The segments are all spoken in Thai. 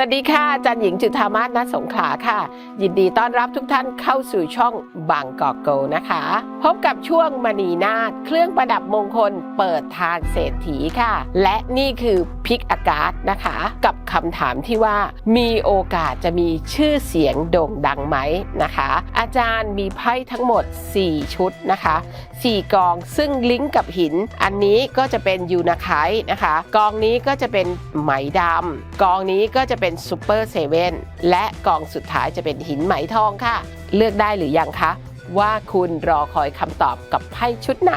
สวัสดีค่ะอาจารย์หญิงจุธามาศนัสงขลาค่ะ ยินดีต้อนรับทุกท่านเข้าสู่ช่องบางกอกโกนะคะ พบกับช่วงมณีนาฏเครื่องประดับมงคลเปิดทางเศรษฐีค่ะ และนี่คือพิกอากาศนะคะ กับ คำถามที่ว่ามีโอกาสจะมีชื่อเสียงโด่งดังไหมนะคะ อาจารย์มีไพ่ทั้งหมด 4 ชุดนะคะ 4 กองซึ่งลิงก์กับหิน อันนี้ก็จะเป็นยูนาไคนะคะ กองนี้ก็จะเป็นไหมดำกองนี้ก็จะเป็นซูเปอร์เซเว่นและกองสุดท้ายจะเป็นหินไหมทองค่ะ เลือกได้หรือยังคะ ว่าคุณรอคอยคำตอบกับไพ่ชุดไหน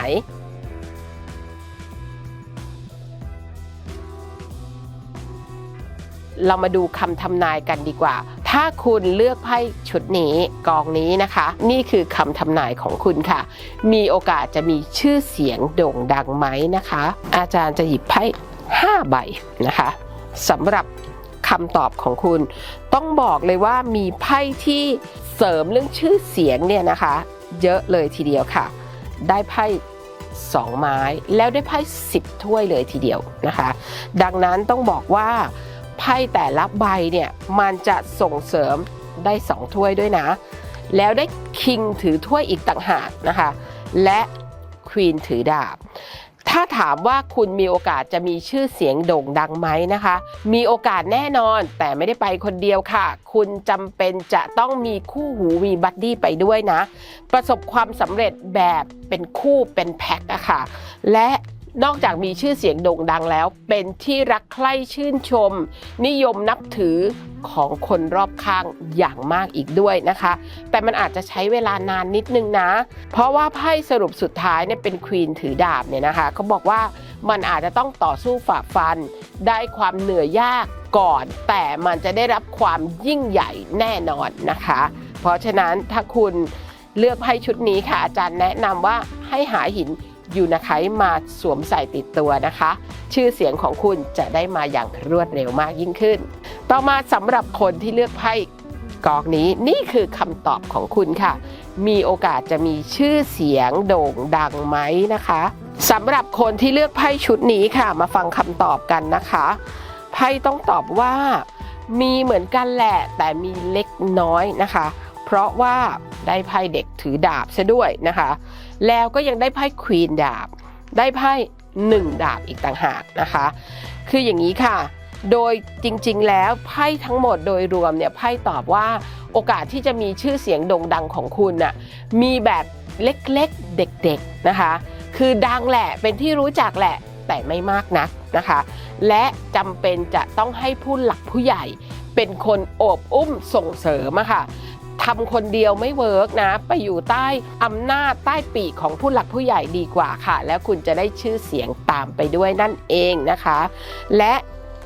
เรามาดูคำทำนายกันดีกว่า ถ้าคุณเลือกไพ่ชุดนี้กองนี้นะคะ นี่คือคำทำนายของคุณค่ะ มีโอกาสจะมีชื่อเสียงโด่งดังไหมนะคะ อาจารย์จะหยิบไพ่5ใบนะคะสำหรับคำตอบของคุณ ต้องบอกเลยว่ามีไพ่ที่เสริมเรื่องชื่อเสียงเนี่ยนะคะ เยอะเลยทีเดียวค่ะ ได้ไพ่สองไม้แล้วได้ไพ่10ถ้วยเลยทีเดียวนะคะ ดังนั้นต้องบอกว่า ไพ่แต่ละใบเนี่ยมันจะส่งเสริมได้2ถ้วยด้วยนะ แล้วได้คิงถือถ้วยอีกต่างหากนะคะ และควีนถือดาบ ถ้าถามว่าคุณมีโอกาสจะมีชื่อเสียงโด่งดังไหมนะคะ มีโอกาสแน่นอนแต่ไม่ได้ไปคนเดียวค่ะ คุณจำเป็นจะต้องมีคู่หูมีบัดดี้ไปด้วยนะ ประสบความสำเร็จแบบเป็นคู่เป็นแพ็คอะค่ะ และ นอกจากมีชื่อเสียงโด่งดังแล้ว เป็นที่รักใคร่ชื่นชม นิยมนับถือของคนรอบข้างอย่างมากอีกด้วยนะคะ แต่มันอาจจะใช้เวลานานนิดนึงนะ เพราะว่าไพ่สรุปสุดท้ายเนี่ยเป็นควีนถือดาบเนี่ยนะคะเขาบอกว่ามันอาจจะต้องต่อสู้ฝ่าฟัน ได้ความเหนื่อยยากก่อน แต่มันจะได้รับความยิ่งใหญ่แน่นอนนะคะ เพราะฉะนั้นถ้าคุณเลือกไพ่ชุดนี้ค่ะอาจารย์แนะนำว่าให้หาหิน ยูนาไคมาสวมใส่ติดตัวนะคะ ชื่อเสียงของคุณจะได้มาอย่างรวดเร็วมากยิ่งขึ้น ต่อมาสำหรับคนที่เลือกไพ่กองนี้นี่คือคำตอบของคุณค่ะ มีโอกาสจะมีชื่อเสียงโด่งดังไหมนะคะสำหรับคนที่เลือกไพ่ชุดนี้ค่ะ มาฟังคำตอบกันนะคะไพ่ต้องตอบว่า มีเหมือนกันแหละ แต่มีเล็กน้อยนะคะ เพราะว่าได้ไพ่เด็กถือดาบซะด้วยนะคะ แล้วก็ยังได้ไพ่ควีนดาบ ได้ไพ่หนึ่งดาบอีกต่างหากนะคะ คืออย่างนี้ค่ะ โดยจริงๆ แล้วไพ่ทั้งหมดโดยรวมเนี่ยไพ่ตอบว่าโอกาสที่จะมีชื่อเสียงโด่งดังของคุณน่ะมีแบบเล็กๆเด็กๆนะคะ คือดังแหละเป็นที่รู้จักแหละแต่ไม่มากนักนะคะ และจำเป็นจะต้องให้ผู้หลักผู้ใหญ่เป็นคนโอบอุ้มส่งเสริมอะค่ะ ทำคนเดียวไม่เวิร์กนะ ไปอยู่ใต้อำนาจใต้ปีกของผู้หลักผู้ใหญ่ดีกว่าค่ะ แล้วคุณจะได้ชื่อเสียงตามไปด้วยนั่นเองนะคะ และ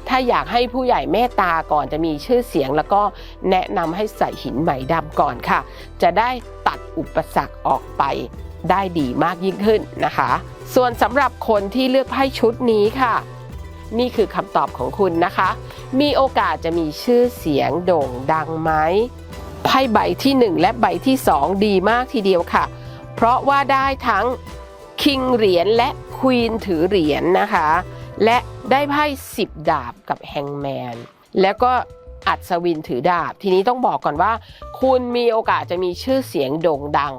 ถ้าอยากให้ผู้ใหญ่เมตตาก่อนจะมีชื่อเสียง แล้วก็แนะนำให้ใส่หินไหมดำก่อนค่ะ จะได้ตัดอุปสรรคออกไปได้ดีมากยิ่งขึ้นนะคะ ส่วนสำหรับคนที่เลือกไพ่ชุดนี้ค่ะ นี่คือคำตอบของคุณนะคะ มีโอกาสจะมีชื่อเสียงโด่งดังไหม ไพ่ใบที่ 1 และใบที่ 2 ดีมากทีเดียวค่ะ เพราะว่าได้ทั้งคิงเหรียญและควีนถือเหรียญนะคะ และได้ไพ่10 ดาบกับแฮงแมนแล้วก็อัศวินถือดาบ ทีนี้ต้องบอกก่อนว่า คุณมีโอกาสจะมีชื่อเสียงโด่งดัง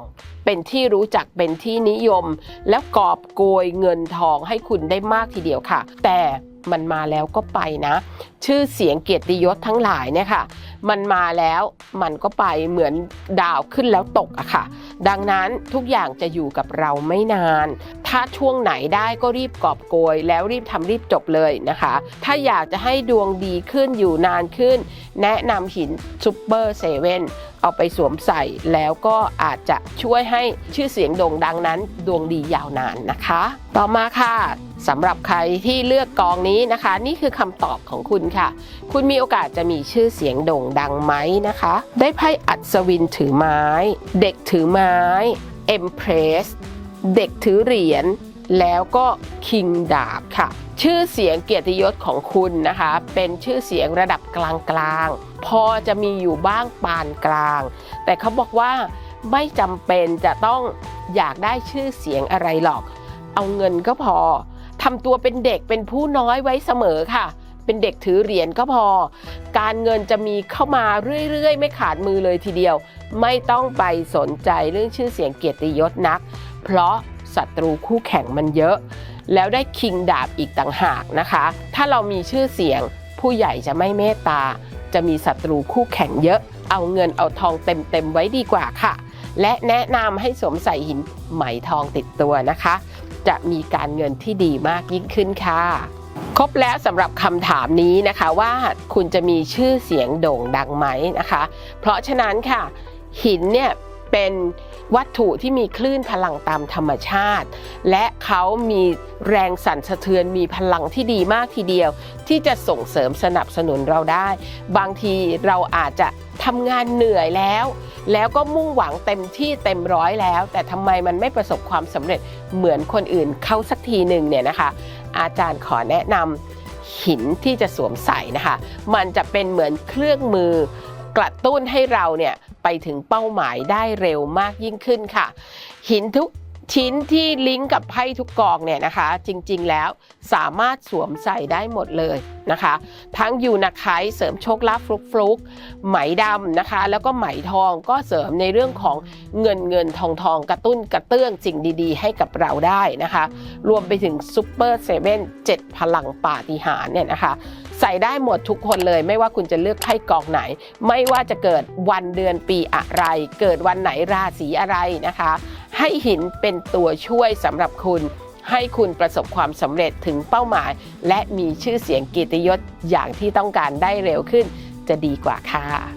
เป็นที่รู้จักเป็นที่นิยม แล้วกอบโกยเงินทองให้คุณได้มากทีเดียวค่ะ แต่มันมาแล้วก็ไปนะ ชื่อเสียงเกียรติยศทั้งหลายเนี่ยค่ะ มันมาแล้วมันก็ไปเหมือนดาวขึ้นแล้วตกอะค่ะ ดังนั้นทุกอย่างจะอยู่กับเราไม่นาน ถ้าช่วงไหนได้ก็รีบกอบโกย แล้วรีบทำรีบจบเลยนะคะ ถ้าอยากจะให้ดวงดีขึ้นอยู่นานขึ้น แนะนำหินซูเปอร์เซเว่น เอาไปสวมใส่แล้วก็อาจจะช่วยให้ชื่อเสียงโด่งดังนั้น ดวงดียาวนานนะคะ ต่อมาค่ะสำหรับใครที่เลือกกองนี้นะคะ นี่คือคำตอบของคุณค่ะ คุณมีโอกาสจะมีชื่อเสียงโด่งดังไหมนะคะ ได้ไพ่อัศวินถือไม้ เด็กถือไม้เอ็มเพรสเด็กถือเหรียญแล้วก็คิงดาบค่ะ ชื่อเสียงเกียรติยศของคุณนะคะ เป็นชื่อเสียงระดับกลางๆ พอจะมีอยู่บ้างปานกลาง แต่เขาบอกว่าไม่จำเป็นจะต้องอยากได้ชื่อเสียงอะไรหรอก เอาเงินก็พอทำตัวเป็นเด็กเป็นผู้น้อยไว้เสมอค่ะ เป็นเด็กถือเหรียญก็พอ การเงินจะมีเข้ามาเรื่อยๆ ไม่ขาดมือเลยทีเดียว ไม่ต้องไปสนใจเรื่องชื่อเสียงเกียรติยศนัก เพราะศัตรูคู่แข่งมันเยอะ แล้วได้คิงดาบอีกต่างหากนะคะ ถ้าเรามีชื่อเสียง ผู้ใหญ่จะไม่เมตตา จะมีศัตรูคู่แข่งเยอะ เอาเงินเอาทองเต็มๆไว้ดีกว่าค่ะ และแนะนำให้สวมใส่หินไหมทองติดตัวนะคะ จะมีการเงินที่ดีมากยิ่งขึ้นค่ะครบแล้วสำหรับคำถามนี้นะคะว่าคุณจะมีชื่อเสียงโด่งดังไหมนะคะ เพราะฉะนั้นค่ะ หินเนี่ย เป็นวัตถุที่มีคลื่นพลังตามธรรมชาติ และเขามีแรงสั่นสะเทือนมีพลังที่ดีมากทีเดียว ที่จะส่งเสริมสนับสนุนเราได้ บางทีเราอาจจะทำงานเหนื่อยแล้ว แล้วก็มุ่งหวังเต็มที่เต็มร้อยแล้ว แต่ทำไมมันไม่ประสบความสำเร็จเหมือนคนอื่นเขาสักทีหนึ่งเนี่ยนะคะ อาจารย์ขอแนะนำหินที่จะสวมใส่นะคะ มันจะเป็นเหมือนเครื่องมือกระตุ้นให้เราเนี่ย ไปถึงเป้าหมายได้เร็วมากยิ่งขึ้นค่ะ หินทุกชิ้นที่ลิงก์กับไพ่ทุกกองเนี่ยนะคะ จริงๆแล้วสามารถสวมใส่ได้หมดเลยนะคะ ทั้งยูนาไคเสริมโชคลาภฟลุกฟลุกไหมดำนะคะ แล้วก็ไหมทองก็เสริมในเรื่องของเงินเงินทองทองกระตุ้นกระเตื้องสิ่งดีๆ ให้กับเราได้นะคะ รวมไปถึงซูเปอร์เซเว่นเจ็ดพลังปาฏิหาริย์เนี่ยนะคะ ใส่ได้หมดทุกคนเลย ไม่ว่าคุณจะเลือกไพ่กองไหน ไม่ว่าจะเกิดวันเดือนปีอะไร เกิดวันไหนราศีอะไรนะคะ ให้หินเป็นตัวช่วยสำหรับคุณให้คุณประสบความสำเร็จถึงเป้าหมาย และมีชื่อเสียงเกียรติยศอย่างที่ต้องการได้เร็วขึ้นจะดีกว่าค่ะ